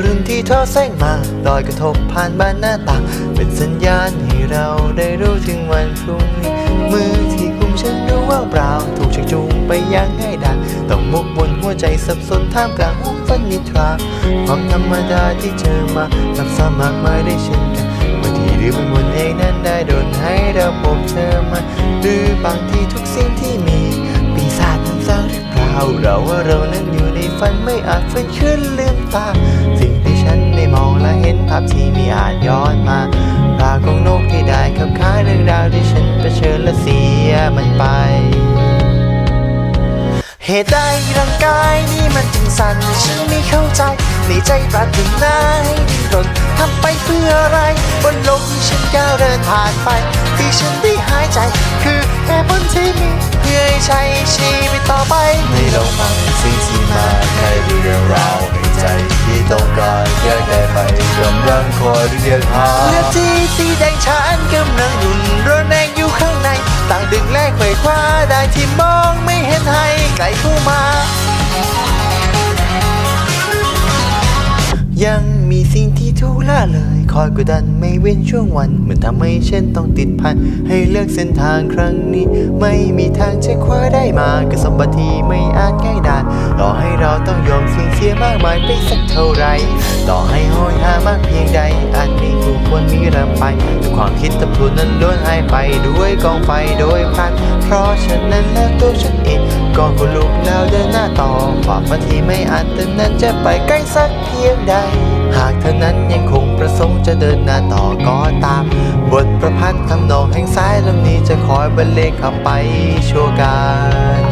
รุ่นที่ทอแสงมาลอยกระทบผ่านบ้านหน้าต่างเป็นสัญญาณให้เราได้รู้ถึงวันพรุ่งนี้มือที่กุมฉันรู้ว่าเปล่า ถูกชักจูงไปอย่างง่ายดายต้องมุกบนหัวใจสับสนท่ามกลางห้องฝันนิทราความธรรมดาที่เจอมาทับซ้ำมากมายได้เช่นกันบางทีหรือเป็นวนเองนั้นได้โดนให้เราพบเธอมาหรือบางทีทุกสิ่งที่มีปีศาจนั้นสร้างหรือเปล่าเราว่าเรานั้น ฝันไม่อาจฟื้นขึ้นลืมตา สิ่งที่ฉันได้มองและเห็นภาพที่ไมีอาจย้อนมาปลาของนกที่ได้ขับค้าเรื่องราวที่ฉันเผชิญและเสียมันไป เหตุใดร่างกายนี้มันจึงสั่นฉันไม่เข้าใจในใจปรารถนาให้ดิ้นรนทำไปเพื่ออะไร บนโลกที่ฉันก้าวเดินผ่านไป ที่ฉันได้หายใจ คือแค่บนที่มีเพื่อให้ใช้ชีวิตต่อไปไม่ลองฟั ต้องการแก้ไขไปกำลังคอยเรียกหาเลือดที่สีแดงฉันกำลังหุ่นร้อนแรงอยู่ข้างใน ต่างดึงแลกไขว้คว้าได้ที่มองไม่เห็นให้ไกลเข้ามา ยังมีสิ่งที่ทุล่าเลย คอยกดดันไม่เว้นช่วงวัน เหมือนทำให้ฉันต้องติดพัน ให้เลือกเส้นทางครั้งนี้ ไม่มีทางจะคว้าได้มากับสมบัติที่ไม่อาจง่ายดายต่อให้เราต้องยอมสิ่งเสียมากมายไปสักเท่าไหรต่อให้โหยหามากเพียงใดอาจมีผู้ควรมีรำไปแต่ความคิดตะพรุนนั้นล้วนหายไปด้วยกองไฟโดยพัน เพราะฉะนั้นแล้วตัวฉันเองก็คนลุกแล้วเดินหน้าต่อความฝันที่ไม่อาจแต่นั้นจะไปไกล้สักเพียงใด หากเธอนั้นยังคงประ จะเดินหน้าต่อก็ตาม บทประพันธ์ทำนองแห่งสายลำนี้จะคอยบรรเลงขับไปชั่วการ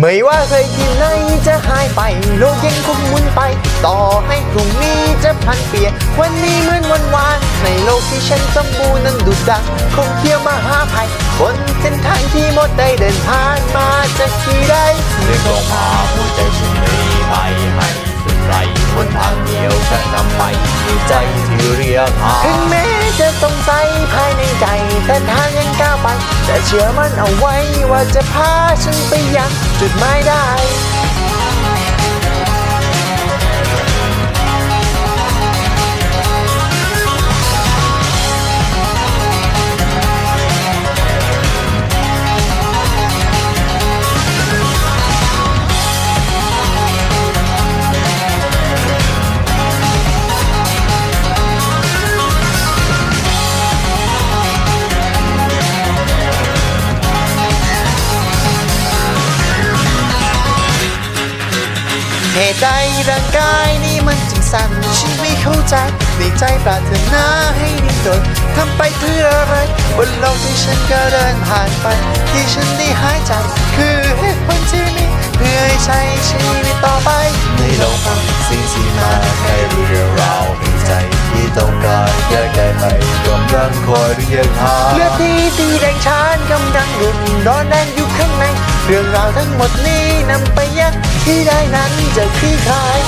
ไม่ว่าเคยที่ไหนจะหายไป โลกยังคงหมุนไป ต่อให้พรุ่งนี้จะพันเปลี่ยนวันนี้เหมือนวันวาน ในโลกที่ฉันสมบูรณ์นั้นดุดดังคงเที่ยวมาหาภัยบนเส้นทางที่หมดได้เดินผ่านมาจากที่ใดเรียกร้องหาหัวใจฉันไม่ไปให้สุดไรหนทางเดียวฉันนำไป เรียกหาถึงแม้จะสงสัยภายในใจ แต่ทางยังก้าวไป แต่เชื่อมันเอาไว้ว่าจะพาฉันไปยังจุดหมายได้ เหตุใดร่างกายนี้มันจึงสั่นฉันไม่เข้าใจในใจปรารถนาให้ดิ้นรนทำไปเพื่ออะไร บนโลกที่ฉันก็เดินผ่านไป ที่ฉันได้หายใจคือเหตุผลที่มีเพื่อให้ใช้ชีวิตต่อไปไม่ลองฟังสิ่งที่มาแค่เรื่องราวในใจที่ต้องการแก้ไขไปกำลังคอยเรียกหาเลือดที่สีแดงชานกำลังหยุดร้อนแรงอยู่ข้างใน เรื่องราวทั้งหมดนี้นำไปยักที่ได้นั้นจะคลี่คลาย